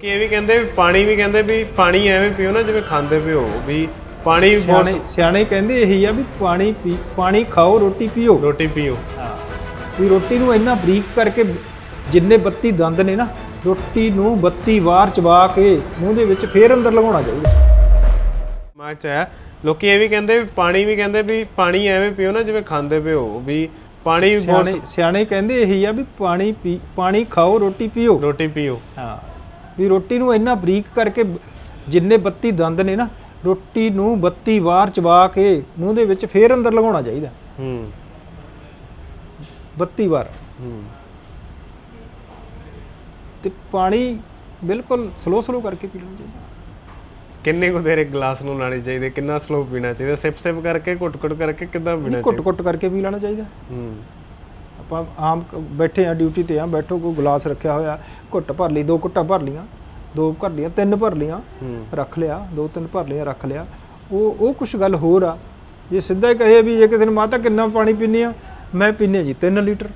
ਕਿ ਇਹ ਵੀ ਕਹਿੰਦੇ ਵੀ ਪਾਣੀ ਵੀ ਕਹਿੰਦੇ ਵੀ ਪਾਣੀ ਐਵੇਂ ਪੀਓ ਨਾ ਜਿਵੇਂ ਖਾਂਦੇ ਪਿਓ ਵੀ ਪਾਣੀ ਵੀ ਬਹੁਤ ਸਿਆਣੇ ਸਿਆਣੇ ਕਹਿੰਦੇ ਇਹੀ ਆ ਵੀ ਪਾਣੀ ਪੀ ਪਾਣੀ ਖਾਓ ਰੋਟੀ ਪੀਓ। ਰੋਟੀ ਪੀਓ। ਹਾਂ। ਵੀ ਰੋਟੀ ਨੂੰ ਇੰਨਾ ਬਰੀਕ ਕਰਕੇ ਜਿੰਨੇ 32 ਦੰਦ ਨੇ ਨਾ ਰੋਟੀ ਨੂੰ 32 ਵਾਰ ਚਬਾ ਕੇ ਮੂੰਹ ਦੇ ਵਿੱਚ ਫੇਰ ਅੰਦਰ ਲਗਾਉਣਾ ਚਾਹੀਦਾ। ਮੈਂ ਚਾਹਿਆ ਲੋਕੀ ਇਹ ਵੀ ਕਹਿੰਦੇ ਵੀ ਪਾਣੀ ਵੀ ਕਹਿੰਦੇ ਵੀ ਪਾਣੀ ਐਵੇਂ ਪੀਓ ਨਾ ਜਿਵੇਂ ਖਾਂਦੇ ਪਿਓ ਵੀ ਪਾਣੀ ਵੀ ਬਹੁਤ ਸਿਆਣੇ ਕਹਿੰਦੇ ਇਹੀ ਆ ਵੀ ਪਾਣੀ ਪੀ ਪਾਣੀ ਖਾਓ ਰੋਟੀ ਪੀਓ। ਰੋਟੀ ਪੀਓ। ਹਾਂ। ਵੀ ਰੋਟੀ ਨੂੰ ਇੰਨਾ ਬਰੀਕ ਕਰਕੇ ਜਿੰਨੇ 32 ਦੰਦ ਨੇ ਨਾ ਰੋਟੀ ਨੂੰ 32 ਵਾਰ ਚਬਾ ਕੇ ਮੂੰਹ ਦੇ ਵਿੱਚ ਫੇਰ ਅੰਦਰ ਲਗਾਉਣਾ ਚਾਹੀਦਾ। ਹੂੰ। 32 ਵਾਰ। ਹੂੰ। ਤੇ ਪਾਣੀ ਬਿਲਕੁਲ ਸਲੋ ਸਲੋ ਕਰਕੇ ਪੀਣਾ ਚਾਹੀਦਾ। ਕਿੰਨੇ ਕੁ ਦੇਰ ਇੱਕ ਗਲਾਸ ਨੂੰ ਲਾਣੀ ਚਾਹੀਦੀ? ਕਿੰਨਾ ਸਲੋ ਪੀਣਾ ਚਾਹੀਦਾ? ਸਿਪ ਸਿਪ ਕਰਕੇ ਘੁੱਟ ਘੁੱਟ ਕਰਕੇ ਕਿੱਦਾਂ ਪੀਣਾ ਘੁੱਟ ਘੁੱਟ ਕਰਕੇ ਪੀ ਲੈਣਾ ਚਾਹੀਦਾ। ਹੂੰ। ਆਪਾਂ ਆਮ ਕ- ਬੈਠੇ ਆ ਡਿਊਟੀ ਤੇ ਆ ਬੈਠੋ ਕੋਈ ਗਲਾਸ ਰੱਖਿਆ ਹੋਇਆ ਘੁੱਟ ਭਰ ਲਈ ਦੋ ਘੁੱਟਾਂ ਭਰ ਲੀਆਂ ਦੋ ਭਰ ਲੀਆਂ ਤਿੰਨ ਭਰ ਲੀਆਂ ਹੂੰ। ਰੱਖ ਲਿਆ ਦੋ ਤਿੰਨ ਭਰ ਲਿਆ ਰੱਖ ਲਿਆ। ਉਹ ਉਹ ਕੁਝ ਗੱਲ ਹੋਰ ਆ ਜੇ ਸਿੱਧਾ ਹੀ ਕਹੇ ਵੀ ਜੇ ਕਿਸੇ ਨੇ ਮਾਤਾ ਕਿੰਨਾ ਪਾਣੀ ਪੀਂਦੇ ਆ ਮੈਂ ਪੀਂਦੇ ਜੀ 3 ਲੀਟਰ।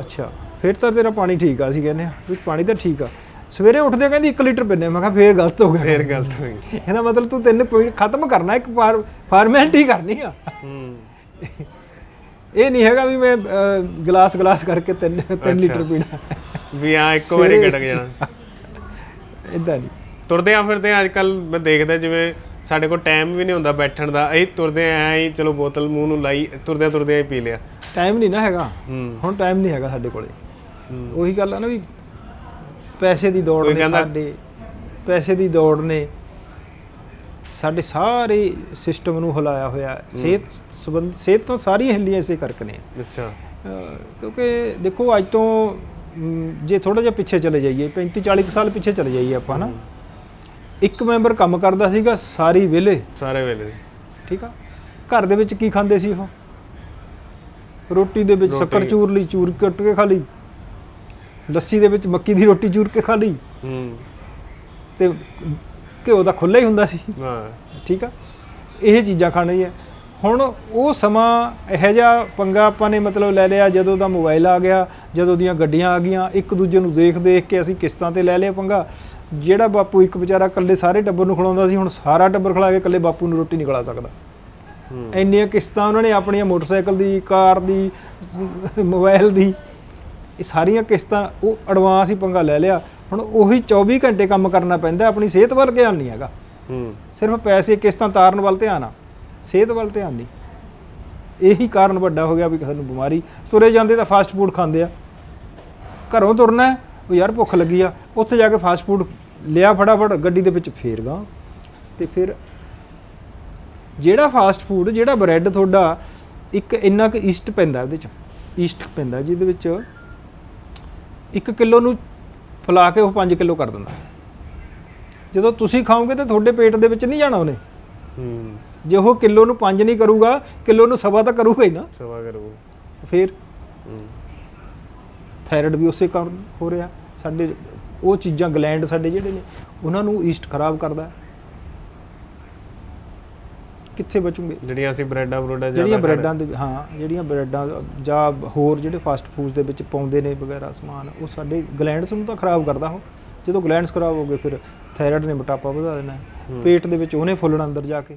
ਅੱਛਾ ਫਿਰ ਤਾਂ ਤੇਰਾ ਪਾਣੀ ਠੀਕ ਆ ਅਸੀਂ ਕਹਿੰਦੇ ਆ ਵੀ ਪਾਣੀ ਤਾਂ ਠੀਕ ਆ। ਸਵੇਰੇ ਉੱਠਦੇ ਕਹਿੰਦੀ 1 ਲੀਟਰ ਪੀਂਦੇ ਆ। ਮੈਂ ਕਿਹਾ ਫੇਰ ਗਲਤ ਹੋ ਗਿਆ। ਫੇਰ ਗਲਤ ਹੋਈ ਇਹਦਾ ਮਤਲਬ ਤੂੰ ਤਿੰਨ ਪੁਆਇੰਟ ਖਤਮ ਕਰਨਾ ਇੱਕ ਫਾਰਮੈਲਿਟੀ ਕਰਨੀ ਆ। ਹੂੰ। ਇਹ ਨਹੀਂ ਹੈਗਾ ਵੀ ਮੈਂ ਗਲਾਸ ਗਲਾਸ ਕਰਕੇ ਤਿੰਨ ਤਿੰਨ ਲੀਟਰ ਪੀਣਾ। ਵੀ ਆ ਇੱਕੋ ਵਾਰੀ ਗੜਕ ਜਾਣਾ। ਇਦਾਂ ਨਹੀਂ। ਤੁਰਦੇ ਆ ਫਿਰਦੇ ਆ ਅੱਜ ਕੱਲ ਮੈਂ ਦੇਖਦਾ ਜਿਵੇਂ ਸਾਡੇ ਕੋਲ ਟਾਈਮ ਵੀ ਨਹੀਂ ਹੁੰਦਾ ਬੈਠਣ ਦਾ। ਅਸੀਂ ਤੁਰਦੇ ਆ ਹੀ ਚਲੋ ਬੋਤਲ ਮੂੰਹ ਨੂੰ ਲਾਈ ਤੁਰਦੇ ਤੁਰਦੇ ਹੀ ਪੀ ਲਿਆ। ਟਾਈਮ ਨਹੀਂ ਨਾ ਹੈਗਾ। ਹੁਣ ਟਾਈਮ ਨਹੀਂ ਹੈਗਾ ਸਾਡੇ ਕੋਲੇ। ਉਹੀ ਗੱਲ ਆ ਨਾ ਵੀ ਪੈਸੇ ਦੀ ਦੌੜ ਨੇ ਸਾਡੇ। ਪੈਸੇ ਦੀ ਦੌੜ ਨੇ। ਸਾਡੇ ਸਾਰੇ ਸਿਸਟਮ ਨੂੰ ਹਿਲਾਇਆ ਹੋਇਆ ਹੈ। ਸਿਹਤ ਸੰਬੰਧ ਸਿਹਤ ਤਾਂ ਸਾਰੀਆਂ ਹਿੱਲੀਆਂ ਇਸੇ ਕਰਕੇ ਨੇ। ਅੱਛਾ। ਕਿਉਂਕਿ ਦੇਖੋ ਅੱਜ ਤੋਂ ਜੇ ਥੋੜਾ ਜਿਹਾ ਪਿੱਛੇ ਚਲੇ ਜਾਈਏ 35 40 ਕੁ ਸਾਲ ਪਿੱਛੇ ਚਲੇ ਜਾਈਏ ਆਪਾਂ ਨਾ ਇੱਕ ਮੈਂਬਰ ਕੰਮ ਕਰਦਾ ਸੀਗਾ ਸਾਰੀ ਵੇਲੇ। ਸਾਰੇ ਵੇਲੇ। ਠੀਕ ਆ? ਘਰ ਦੇ ਵਿੱਚ ਕੀ ਖਾਂਦੇ ਸੀ ਉਹ? ਰੋਟੀ ਦੇ ਵਿੱਚ ਸ਼ੱਕਰ। ਚੂਰ ਲਈ ਚੂਰ ਕੁੱਟ ਕੇ ਖਾ ਲਈ। ਲੱਸੀ ਦੇ ਵਿੱਚ ਮੱਕੀ ਦੀ ਰੋਟੀ ਚੂਰ ਕੇ ਖਾ ਲਈ। ਹੂੰ। ਤੇ ਘਿਓ ਦਾ ਖੁੱਲਾ ਹੀ ਹੁੰਦਾ ਸੀ। ਹਾਂ। ਠੀਕ ਆ? ਇਹ ਚੀਜ਼ਾਂ ਖਾਣੀਆਂ ਹੁਣ ਉਹ ਸਮਾਂ ਇਹੋ ਜਿਹਾ ਪੰਗਾ ਆਪਾਂ ਨੇ ਮਤਲਬ ਲੈ ਲਿਆ ਜਦੋਂ ਦਾ ਮੋਬਾਈਲ ਆ ਗਿਆ ਜਦੋਂ ਦੀਆਂ ਗੱਡੀਆਂ ਆ ਗਈਆਂ ਇੱਕ ਦੂਜੇ ਨੂੰ ਦੇਖ ਦੇਖ ਕੇ ਅਸੀਂ ਕਿਸ਼ਤਾਂ ਤੇ ਲੈ ਲਿਆ ਪੰਗਾ। ਜਿਹੜਾ ਬਾਪੂ ਇੱਕ ਵਿਚਾਰਾ ਇਕੱਲੇ ਸਾਰੇ ਟੱਬਰ ਨੂੰ ਖਿਲਾਉਂਦਾ ਸੀ ਹੁਣ ਸਾਰਾ ਟੱਬਰ ਖਿਲਾ ਕੇ ਇਕੱਲੇ ਬਾਪੂ ਨੂੰ ਰੋਟੀ ਨਹੀਂ ਖਿਲਾ ਸਕਦਾ। ਇੰਨੀਆਂ ਕਿਸ਼ਤਾਂ ਉਹਨਾਂ ਨੇ ਆਪਣੀਆਂ ਮੋਟਰਸਾਈਕਲ ਦੀ ਕਾਰ ਦੀ ਮੋਬਾਈਲ ਦੀ ਇਹ ਸਾਰੀਆਂ ਕਿਸ਼ਤਾਂ ਉਹ ਐਡਵਾਂਸ ਹੀ ਪੰਗਾ ਲੈ ਲਿਆ। ਹੁਣ ਉਹੀ 24 ਘੰਟੇ ਕੰਮ ਕਰਨਾ ਪੈਂਦਾ ਆਪਣੀ ਸਿਹਤ ਵੱਲ ਧਿਆਨ ਨਹੀਂ ਹੈਗਾ। ਹੂੰ। ਸਿਰਫ ਪੈਸੇ ਕਿਸ਼ਤਾਂ ਤਾਰਨ ਵੱਲ ਧਿਆਨ ਆ। ਸਿਹਤ ਵੱਲ ਧਿਆਨ ਨਹੀਂ। ਇਹੀ ਕਾਰਨ ਵੱਡਾ ਹੋ ਗਿਆ ਵੀ ਸਾਨੂੰ ਬਿਮਾਰੀ। ਤੁਰੇ ਜਾਂਦੇ ਤਾਂ ਫਾਸਟ ਫੂਡ ਖਾਂਦੇ ਆ। ਘਰੋਂ ਤੁਰਨਾ ਉਹ ਯਾਰ ਭੁੱਖ ਲੱਗੀ ਆ ਉੱਥੇ ਜਾ ਕੇ ਫਾਸਟ ਫੂਡ ਲਿਆ ਫਟਾਫਟ ਗੱਡੀ ਦੇ ਵਿੱਚ ਫੇਰ ਗਾ। ਤੇ ਫਿਰ ਜਿਹੜਾ ਫਾਸਟ ਫੂਡ ਜਿਹੜਾ ਬ੍ਰੈਡ ਤੁਹਾਡਾ ਇੱਕ ਇੰਨਾ ਕੁ ਈਸਟ ਪੈਂਦਾ ਉਹਦੇ ਚ। ਈਸਟ ਪੈਂਦਾ ਜਿਹਦੇ ਵਿੱਚ 1 ਕਿਲੋ ਨੂੰ ਫੁਲਾ ਕੇ ਉਹ 5 ਕਿਲੋ ਕਰ ਦਿੰਦਾ। ਜਦੋਂ ਤੁਸੀਂ ਖਾਓਗੇ ਤਾਂ ਤੁਹਾਡੇ ਪੇਟ ਦੇ ਵਿੱਚ ਨਹੀਂ ਜਾਣਾ ਉਹਨੇ। ਹੂੰ। ਜੇ ਉਹ ਕਿਲੋ ਨੂੰ 5 ਨਹੀਂ ਕਰੂਗਾ ਕਿਲੋ ਨੂੰ ਸਵਾ ਤਾਂ ਕਰੂਗਾ ਹੀ ਨਾ। ਸਵਾ ਕਰੂ ਫਿਰ ਹੂੰ। ਥਾਇਰਾਇਡ ਵੀ ਉਸੇ ਕਾਰਨ ਹੋ ਰਿਹਾ। ਸਾਡੇ ਉਹ ਚੀਜ਼ਾਂ ਗਲੈਂਡ ਸਾਡੇ ਜਿਹੜੇ ਨੇ ਉਹਨਾਂ ਨੂੰ ਈਸਟ ਖਰਾਬ ਕਰਦਾ। ਹੈ। ਕਿੱਥੇ ਬਚੂਗੇ? ਜਿਹੜੀਆਂ ਅਸੀਂ ਬ੍ਰੈਡਾਂ ਬਰੋਡਾ ਜਿਹੜੀਆਂ ਬ੍ਰੈਡਾਂ ਦੇ ਹਾਂ ਜਿਹੜੀਆਂ ਬ੍ਰੈਡਾਂ ਜਾਂ ਹੋਰ ਜਿਹੜੇ ਫਾਸਟ ਫੂਡਸ ਦੇ ਵਿੱਚ ਪਾਉਂਦੇ ਨੇ ਵਗੈਰਾ ਸਮਾਨ ਉਹ ਸਾਡੇ ਗਲੈਂਡਸ ਨੂੰ ਤਾਂ ਖਰਾਬ ਕਰਦਾ ਉਹ। ਜਦੋਂ ਗਲੈਂਡਸ ਖਰਾਬ ਹੋ ਗਏ ਫਿਰ ਥਾਇਰਾਇਡ ਨੇ ਮੋਟਾਪਾ ਵਧਾ ਦੇਣਾ। ਪੇਟ ਦੇ ਵਿੱਚ ਉਹਨੇ ਫੁੱਲਣਾ ਅੰਦਰ ਜਾ ਕੇ।